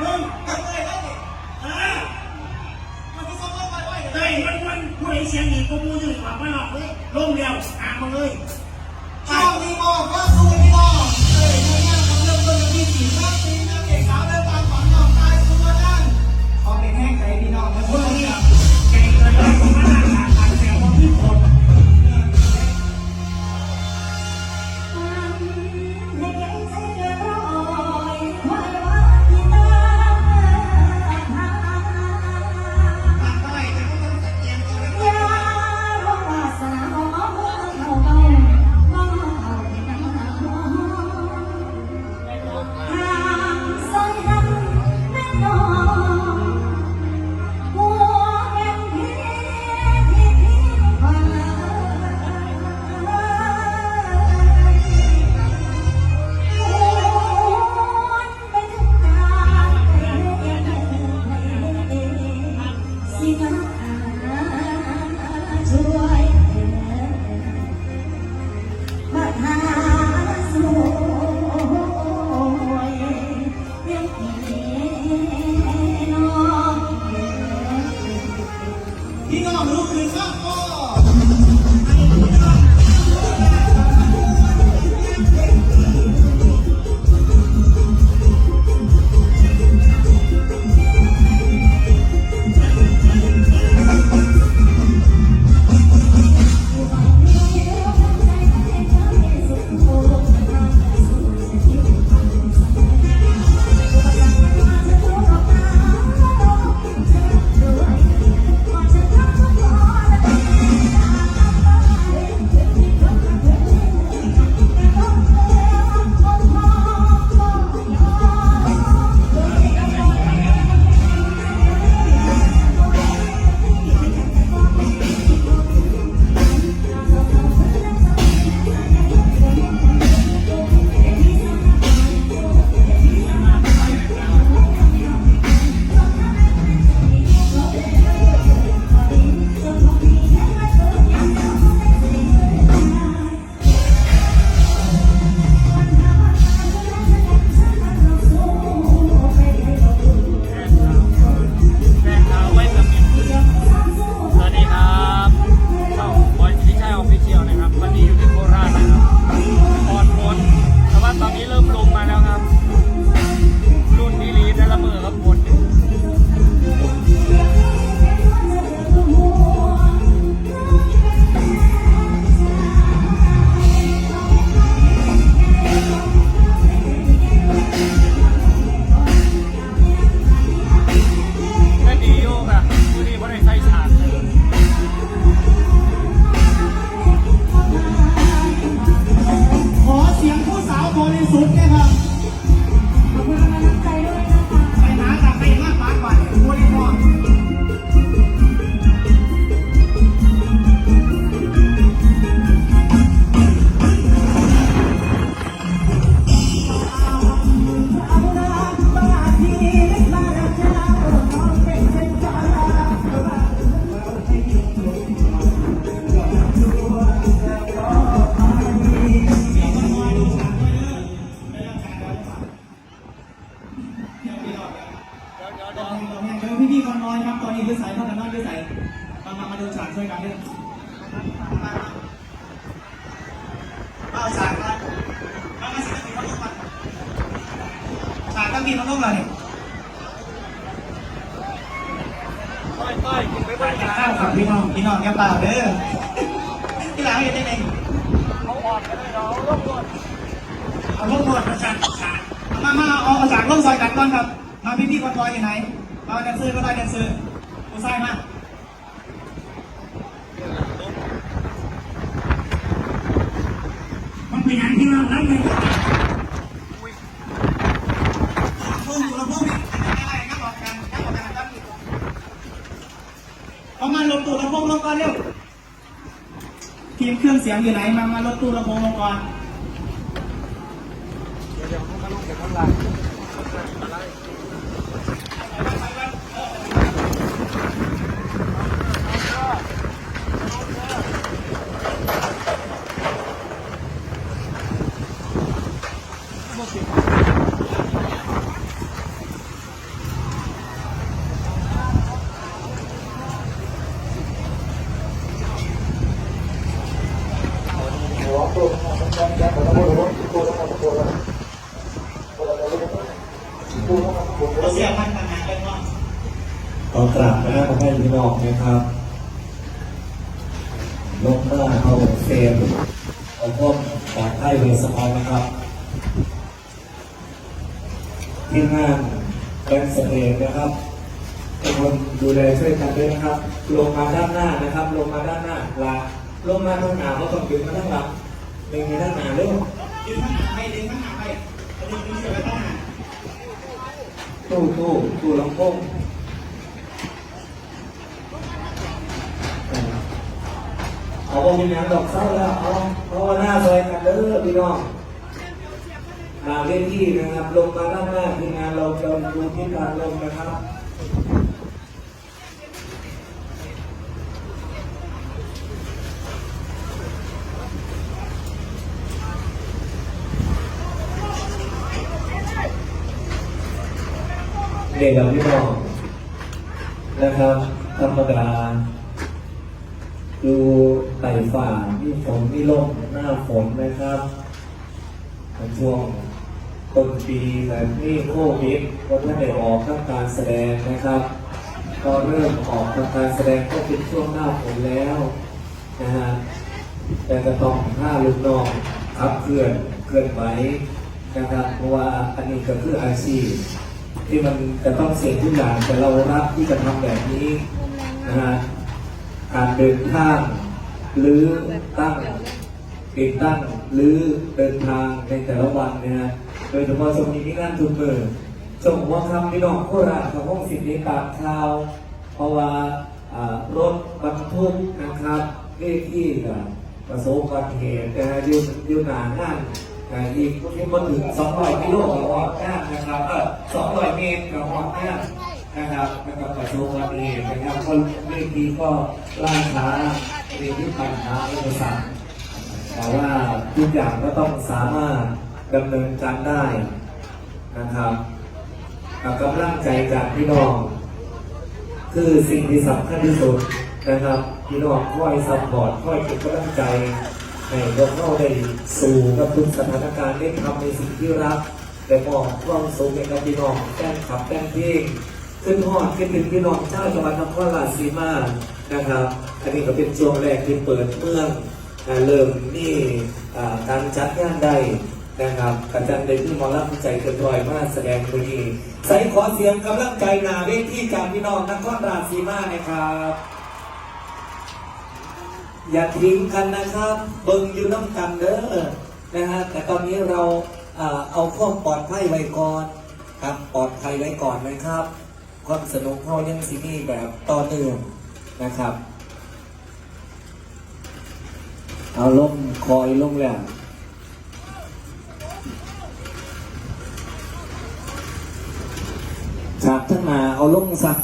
มึงทำเลยได้ดิเออมันก็ซ้อมไปไว้เฮ้ยมันมันผู้ใดเสียงอีกกูมูอยู่กว่ามาหรอกเลยลงเดียวหามาเลยชอบมีบอกว่าดูนี่บอกเฮ้ยเนงานของเรื่องเบองที่สี่ห้าปีนะายเท่ากันน้อยคือสายมามามาดูฉากช่วยกันด้วยเอาฉากมาเอามาสิบนทีเขาลงมาฉากตั้งทีเขาลงเลยเนี่ยต้อยต้อยกินไปบริข้าวครับพี่น้องพี่น้องแกเปล่าเด้อที่หลังเห็นได้ไงเขาออกกันเลยเนาะรบกวนเอาลงหมดมาฉากฉากมามาเอาเอาฉากลงซอยกันก่อนครับมาพี่ๆคนน้อยอยู่ไหนมาแดนเซอร์ก็ได้แดนเซอร์ ใส่มามันเป็นอย่างที่เราแล้วไงพุ่งเราพุ่งนี่อะไรงับออกกันงับออกกันนะครับเอามาลงตู้ลำโพงลงก่อนเร็วทีมเครื่องเสียงอยู่ไหน มา มาลดตู้ลำโพงลงก่อน เดี๋ยวเดี๋ยวเขามาลงเดี๋ยวเขาลา ปูเขาบอกว่าเสียพันต่างหากเป็นว่า ขอกราบคณะของท่าน พี่น้องนะครับลงหน้าเอาเฟรมเอาพวกปลอดภัยเวสพอนะครับที่งานแบงค์สเปนนะครับทุกคนดูแลช่วยกันด้วยนะครับ ลงมาด้านหน้านะครับ ลงมาด้านหน้าลาลงมาทางหนาเขาต้องดึงมาทางหลังดึงมาทางหนาเร็วดึงข้างหน้าไปดึงข้างหน้าไปดึงดึงเสียไปข้างหน้าตู้ตู้ตู้ลำโพง เอาวงาณดอกเศร้าแล้วเอาเอาหน้าซอยกันเด้อพี่น้องมาเล่นที่นะครับ ลงมาด้านหน้าทีมงานเราจะดูที่การลงนะครับเด็กกับพี่น้องนะครับธรรมดา ฝ่าที่ฝนที่ลมหน้าฝนนะครับในช่วงต้นปีแบบนี้โควิดก็ไม่ได้ออกทำการแสดงนะครับก็เริ่มออกทำการแสดงก็เป็นช่วงหน้าฝนแล้วนะฮะแต่ก็ต้องห้าลูกน้องขับเคลื่อนเคลื่อนไหวนะครับเพราะว่าอันนี้ก็คืออาชีพที่มันจะต้องเสี่ยงทุกอย่างแต่เรารับที่จะทำแบบนี้นะฮะการเดินทาง หรือตั้งติดตั้งหรือเดินทางในแต่ละวันนะฮะโดยเฉพาะช่วงนี้มีงานทุนมือส่งหัวคำพี่น้องโคราชของห้องสิทธิตามข่าว เพราะว่าอ่ารถบรรทุกนะครับเลขที่กับประสบอุบัติเหตุนะฮะอยู่อยู่หนางานนะอีกที่มาถึง200กิโลกับออกงานนะครับเออ200เมตรกับออกงานนะครับแล้วก็ประสบอุบัติเหตุนะครับคนเลขที่ก็ล่าช้า เรียนที่ปัญหาอุปสรรคแต่ว่าทุกอย่างก็ต้องสามารถดำเนินการได้นะครับกับกำลังใจจากพี่น้อง คือสิ่งที่สำคัญที่สุดนะครับพี่น้องคอยซัพพอร์ตคอยเป็นกำลังใจให้พวกเราได้สู่กับทุกสถานการณ์ได้ทำในสิ่งที่รักแต่มองความสูงในกับพี่น้องแก้ขับแก้เพลง ขึ้นหอดขึ้นถึงพี่น้องชาวจังหวัดนครราชสีมานะครับ อันนี้ก็เป็นช่วงแรกที่เปิดเมืองอ่าเริ่มนี่อ่าการจัดงานได้นะครับอาจารย์เดนที่มอลำใจเกินร้อยมากแสดงตัวนี้ใส่ขอเสียงกำลังใจนาเวทีจากพี่น้องนครราชสีมานะครับ อย่าทิ้งกันนะครับ เบิ่งอยู่น้ำกันเด้อนะฮะแต่ตอนนี้เราอ่าเอาความปลอดภัยไว้ก่อนครับปลอดภัยไว้ก่อนนะครับ ความสนุกเขายังสิมีแบบต่อเนื่องนะครับ เอาลงคอยลงแล้วฉากทั้งหนาเอาลงสัก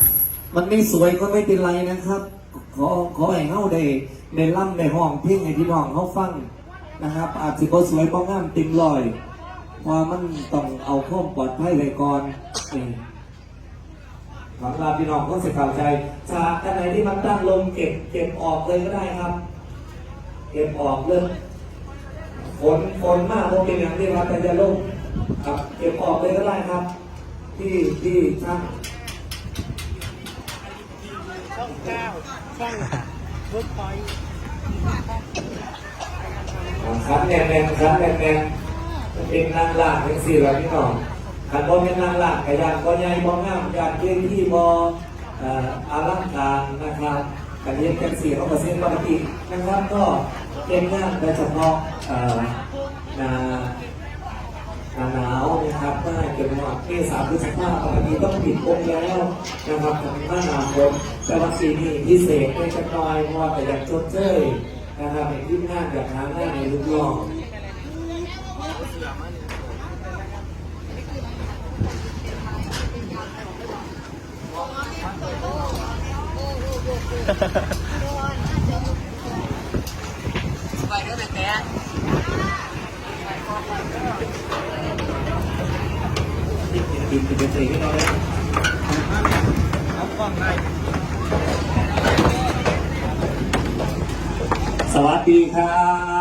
มันไม่สวยก็ไม่เป็นไรนะครับ ขอขอให้เฮาได้ได้ล่ำในห้องเพ่งให้พี่น้องเขาฟังนะครับ อาจจะบ่สวยบ่งามติมลอยเพราะมันต้องเอาข้อมปลอดภัยไว้ก่อน วังว่าพี่น้องก็จะเข้าใจฉากอันไหนที่มันตั้งลงเก็บเก็บออกเลยก็ได้ครับ เก็บออกเลยฝนฝนมากลงเป็นอย่างที่ว่าแต่จะลงครับเก็บออกเลยก็ได้ครับ ที่ที่ช่างครับแน่นแน่นครับแน่นแน่นเป็นนางล่างเป็นสี่ร้อยพี่น้อง ขันบอเป็นนางล่างขยันบอใหญ่บองามยานเที่ยงที่บอเอ่อารังการนะครับกันเรียนกันเสี่เขาเปร์เซ็นต์ปกตินะครับก็เป็นงานโดยเฉพาะนาหนาหนาวนะครับถ้าเกิดว่าเมษาพฤษภาปกติต้องปิดองค์แล้วนะครับถึงหน้าหนาวแต่วัคซีนนี่พิเศษไม่จะน้อยเพราะแต่อยากชดเชยนะครับในที่งานอยากหางานในลูกน้อง ติดติดติดติดติดให้เราเลยเอากล้องได้สวัสดีครับ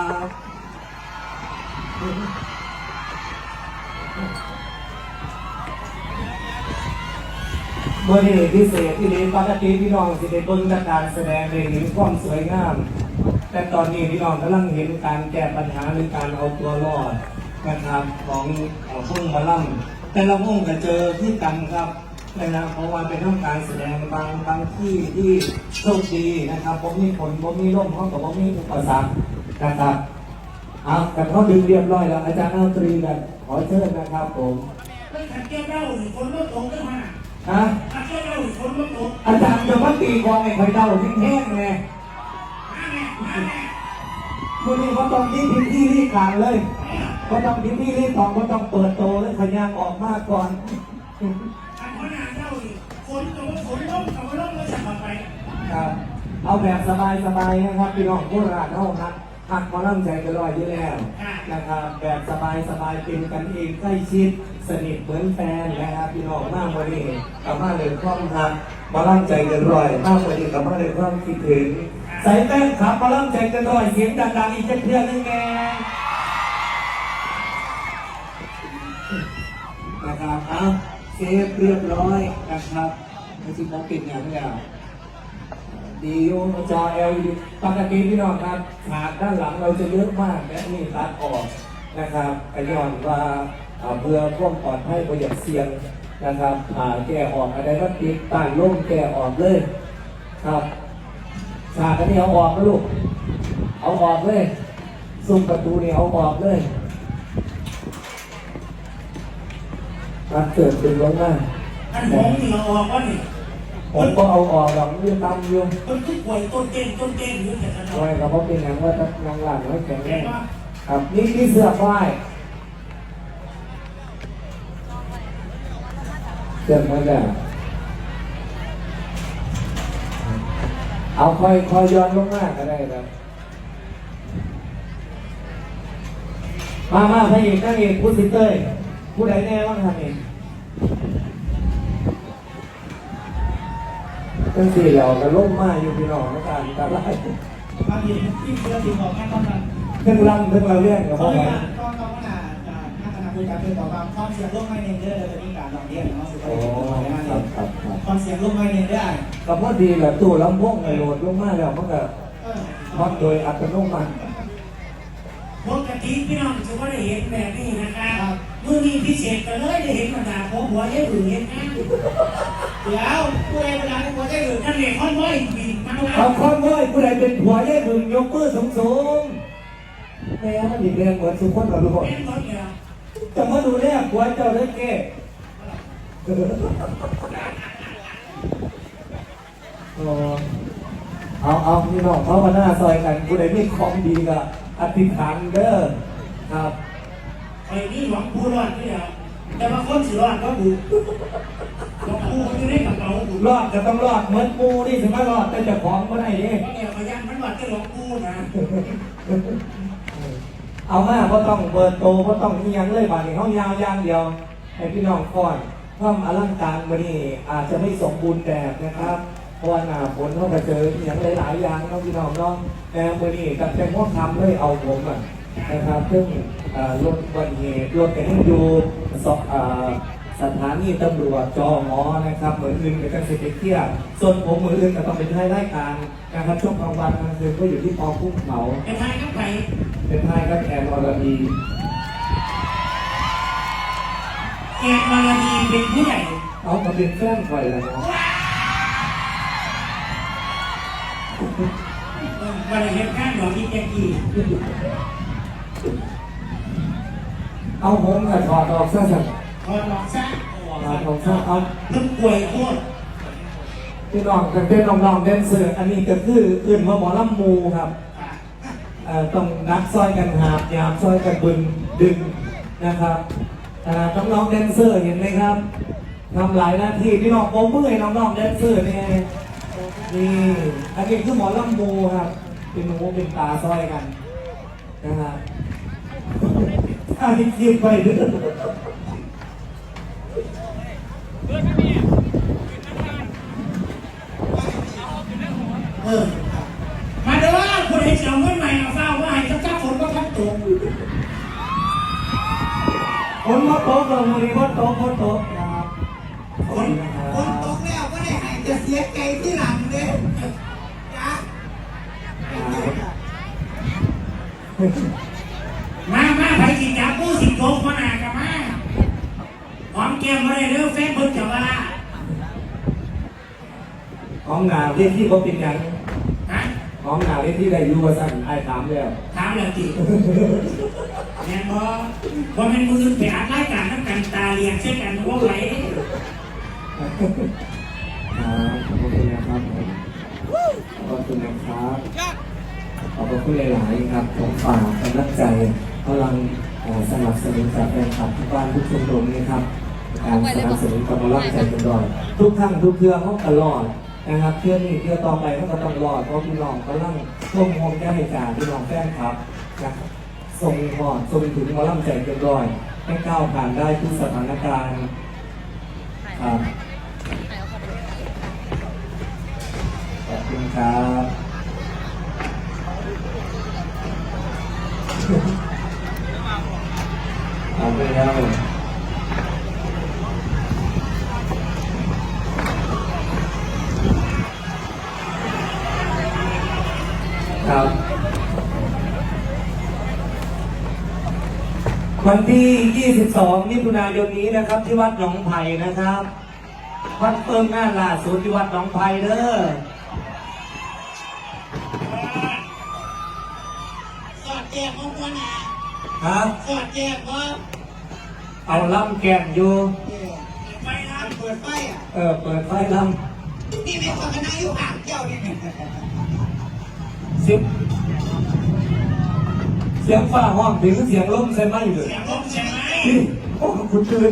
เมื่อนี้พิเศษที่นี้ปกติพี่น้องสิได้เบิ่งแต่การแสดงได้เห็นความสวยงาม แต่ตอนนี้พี่น้องกำลังเห็นการแก้ปัญหาหรือการเอาตัวรอดนะครับของเอ่อพวกหมาล่ำแต่ละวงก็เจอที่กันครับนะครับเพราะว่าเป็นต้องการแสดงบางบางที่ที่โชคดีนะครับผมมีผลผมมีร่มเขากับผมมีอุปสรรคนะครับเอาแต่เขาดึงเรียบร้อยแล้วอาจารย์เอาตรีกันขอเชิญนะครับผมไม่ขัดแก้วเล่าหรือคนรถตกขึ้นมา ฮะขัดแก้วเล่าหรือคนรถตกอาจารย์จะมาตีกลองไอ้ไข่เดาทิ้งแห้งไงมาแน่มาแน่มื่อนี้เขาต้องยิ่งพิมพ์ที่รีบการเลยเขาต้องพิมพ์ที่รีบตองเขาต้องเปิดโตแล้วขยันออกมาก่อนขัดหัวหน้าเล่าหรือคนกับว่าคนล้มกับว่าล้มแล้วจะมาไปครับเอาแบบสบายๆนะครับพี่น้องโคราชเท่านั้น หักมาล่ำใจกันลอยอยู่แล้วนะครับแบบสบายๆเป็นกันเองใกล้ชิดสนิทเหมือนแฟนนะครับพี่น้องมากวันนี้กลับมาเลยคล่องทักมาล่ำใจกันลอยมากวันนี้กลับมาเลยความคิดถึงใส่แป้งขับมาล่ำใจกันลอยเสียงดังๆอีกเพื่อนนึงแงนะครับเอาเซฟเรียบร้อยนะครับไม่ใช่ของปิดอย่างเดียว ดีโอจอ LED ปกติพี่น้องครับฉากด้านหลังเราจะเยอะมากและนี่ตัดออกนะครับกย้อนว่าอ่าเพื่อความปลอดภัยประหยัดเสียงนะครับอ่าแก้ออกอะไรก็ติดต้านล่มแก้ออกเลยครับฉากอันนี้เอาออกนะลูก เอาออกเลยซุ้มประตูนี่เอาออกเลยการเกิดเป็นลงมาอันผมนี่เราออกว่านี่ ผมก็เอาออกหลังยืนตามอยู่คนที่ป่วยต้นเต้นต้นเต้นอยู่แต่กันไว้กับพ่อเป็นอย่างว่าถ้านางหลังไม่แข็งแรเห็นงว่าครับนี่นี่เสื้อฝ้ายเสื้อมาแล้วเอาคอยคอยย้อนลงมาก็ได้ครับมามาพระเอกนางเอกผู้สิเต้ยผู้ใดแน่บ้างครับเอง ตั้งสี่เราก็ล่มมาอยู่พี่น้องในการตลาดบางทีที่เพื่อนที่บอกแค่ตอนนั้นเรื่องล่ำเครื่องเราเรื่องกับเขาพ่อเรียแม่กก็ต้องน่าจะน่าจะคุยกันเพื่อนต่อมาคอนเสียงร่วมไม่เน้นเด้อจะมีการลองเรียนเนาะสุดท้ายจะมาคเรีรัยบครับข้อเสียงร่วมไม่เน้นได้ก็พอดีแหละตู้ลำโพงไอโหลดลงมาแล้วมันก็เออฮอตโดยอัตโนมัติปกติพี่น้องจะไม่ได้เห็นแบบนี้นะครับ มือนี้พิเศษกันเลยได้เห็นบรรดาผมหัวเย้หรือเห็นนะเดี๋ยวผู้ใดเวลาหัวใจหรือนั่นเองค่อนว้อยบินมาเอาคอนว้อยผู้ใดเป็นผัวยัยบึงยกมือสูงสูงๆแม่มันดีเรียงเหมือนสุขคนเราทุกคนจะมาดูแลผัวเจ้าได้แก่เอาเอาพี่น้องเขามาหน้าซอยกันผู้ใดมีของดีก็อธิษฐานเด้อครับ อ้นี่หวังผู้รอดนี่แหละแต่ว่าคนสิรอดก็บุกหวังผู้อยู่ในกระเป๋าบุกรอดจะต้องรอดเหมือนปูนี่ถึงไม่รอดแต่เจ้าของก็ได้เด้เพราะเนี่ยพยานมันวัดจะหลงผู้นะเอามาเพราะต้องเปิดโตเพราะต้องมียังเลยบาดนี้เขายาวย่างเดียวให้พี่น้องก่อนความอลังการวันนี้อาจจะไม่สมบูรณ์แบบนะครับเพราะว่าหน้าฝนเขาก็เจออย่างหลายๆอย่างเนาะพี่น้องเนาะแต่วันนี้กับแต่พวกทำเลยเอาผมอะ นะครับซึ่งอ่ารถวันเหตุรถกันที่อยู่สอบอ่าสถานีตำรวจจอหมอนะครับเหมือนอื่นเป็นการเสพเที่ยวส่วนผมมืออื่นก็ต้องเป็นท้ายรายการนะครับช่วงกลางวันกลางคืนก็อยู่ที่ปอพุ่งเขาไอ้ทายก็ไปเป็นไทยก็แอนอรดีแกมาลาดีเป็นผู้ใหญ่เอามาเป็นแฟนไฟแล้วเนาะวันนี้เห็นข้างหลังนี่แกกี่ เอาผมกับถอดออกซะสั่นพอหลอกซะถอดออกซะเอาเพิ่งป่วยโคตรพี่น้องกันเป็นน้องๆแดนเซอร์อันนี้ก็คืออื่นว่าหมอลำมูครับเอ่อต้องนักซอยกันหาบยามซอยกันบึงดึงนะครับอ่าน้องๆแดนเซอร์เห็นไหมครับทำหลายหน้าที่พี่น้องผมเมื่อยน้องๆแดนเซอร์เนี่ยนี่อันนี้คือหมอลำมูครับ เป็นหูเป็นตาซอยกันนะครับ อาทิตย์มไปเด้มาเด้อคุณให้เสียงเงินใหม่เอาเาว่าให้สักจัาฝนก็ทับตกฝนมาตกเรามือนี้ตกฝนตกครับฝนฝนตกแล้วก็ได้หายจะเสียใจที่หลังเด้อจ้า สิโกงมาหนากันมาหอมแก้มมาเลยเร็วแฟนเพิ่งจะว่าของงานเรียนที่เขาเป็นยังฮะของงานเรียนที่ได้อยู่ว่าสั่นไอ้ถามแล้วถามเลยจีแม่นบอพอเป็นมือไปอ่านรายการน้ำกันตาเรียงเช่นกันว่าไหลครับขอบคุณนะครับขอบคุณนะครับขอบคุณหลายๆครับผมฝากกำลังใจกำลังเอ่อ สนับสนุนจากแฟนคลับทุกบ้านทุกชุมชนนะครับการสนับสนุนกำลังใจกันดอยทุกครั้งทุกเทือเขาตลอดนะครับเทือนี้เทือต่อไปเขาก็ต้องรอดเพราะพี่น้องกำลังร่วมโฮมแก้เหตุการณ์พี่น้องแฟนครับนะครับส่งหอดส่งถึงกำลังใจกันดอยให้ก้าวผ่านได้ทุกสถานการณ์ครับขอบคุณครับ ขอบคุณครับครับวันที่ 22 มิถุนายนนี้นะครับ ที่วัดหนองไผ่นะครับ วัดเพิ่มงานล่าสุดที่วัดหนองไผ่เด้อสอดแจกของคนอะ ครับสอดแจกว่าเอาล่ำแกมอยู่ไปนะเปิดไฟอะเออ เปิดไฟล่นี่เป็นคนคณะยุคอ่างเจ้านี่ำสิบเสียงฟ้าห้องถึงเสียงลมใช่ไหมอยู่เลยเสียงลมใช่ไหมโอ้คุณตื่น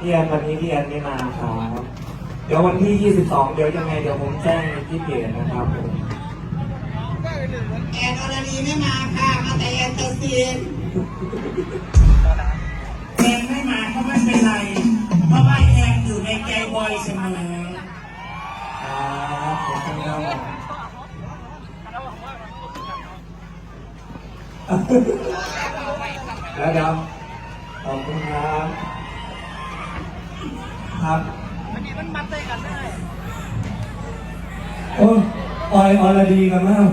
พี่แอนวันนี้พี่แอนไม่มาครับ เดี๋ยววันที่ 22 เดี๋ยวยังไง เดี๋ยวผมแจ้งที่เพจนะครับผม แอนอรดีไม่มาค่ะ มาแต่แอนเตอร์ซีนแอนไม่มาก็ไม่เป็นไร เพราะว่าแอนอยู่ในใจบอยเสมอครับขอบคุณครับแล้วเดี๋ยวขอบคุณครับ ครับวันนี้มันมัดใจกันได้โอ้ ออยอรดีกันมาก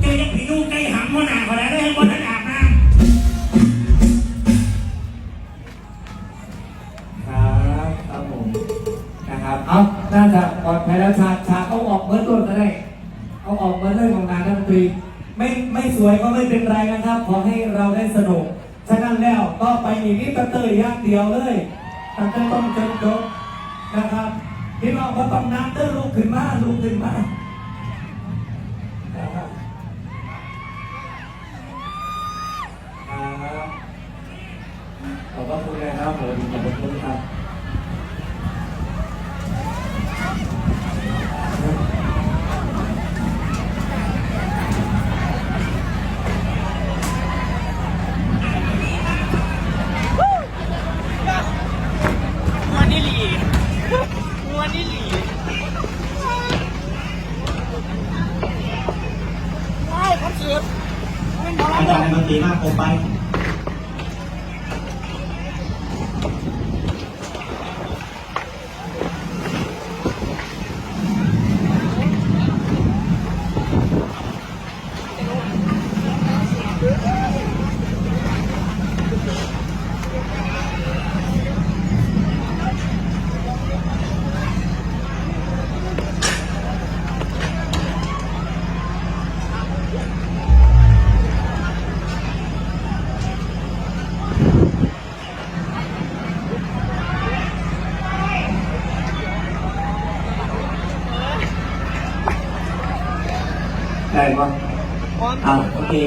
เจอยังผีลูกใกล้หำหัวหน้าเขาแล้วได้ให้คนนั้นอาบน้ครับครับผมนะครับเอาน่าจะปลอดภัยแล้วฉากฉากเอาออกเบิร์ดต้นก็ได้เอาออกเบิร์ดเลยของงานนักดนตรีไม่ไม่สวยก็ไม่เป็นไรนะครับ ขอให้เราได้สนุกฉะนั้นแล้วก็ไปอีกนิดตะเตยอย่างเดียวเลยตั้งแต่ต้นจนจบนะครับ พี่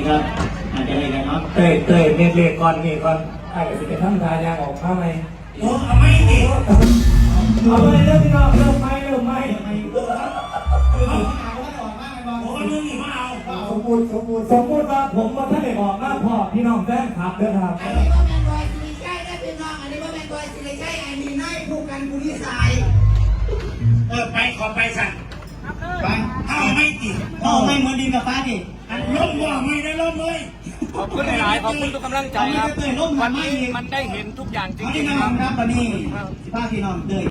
โอเคครับอาจจะเลยนะครับเตยเตยเน็ตเล็กก่อนนี่ก่อนไอ้สิไปทำทายางออกมาไหมำโอ้เอาไม่ดิเอาไปเริ่มพี่น้องเริ่มไหมเริ่มไหมโอ้เรื่องนี้มาเอาสมบูรณ์สมบูรณ์สมบูรณ์ว่าผมมาท่านได้ออกมาพอพี่น้องแฟนคลับเด้อครับอันนี้ว่าแมนบอยสิริชัยได้เป็นน้องอันนี้ว่าแมนบอยสิริชัยอันนี้นายผู้กันบุรีสายเออไปขอไปสั่ง ไปเอาไม่ดิเอาไม่เหมือนดินกับฟ้าดิอันล้มว่าไม่ได้ล้มเลยขอบคุณหลายๆขอบคุณทุกกำลังใจครับ วันนี้มันได้เห็นทุกอย่างจเอาริที่งน้ๆคอรับงครับวันนี้สิบ้าพี่น้องเดย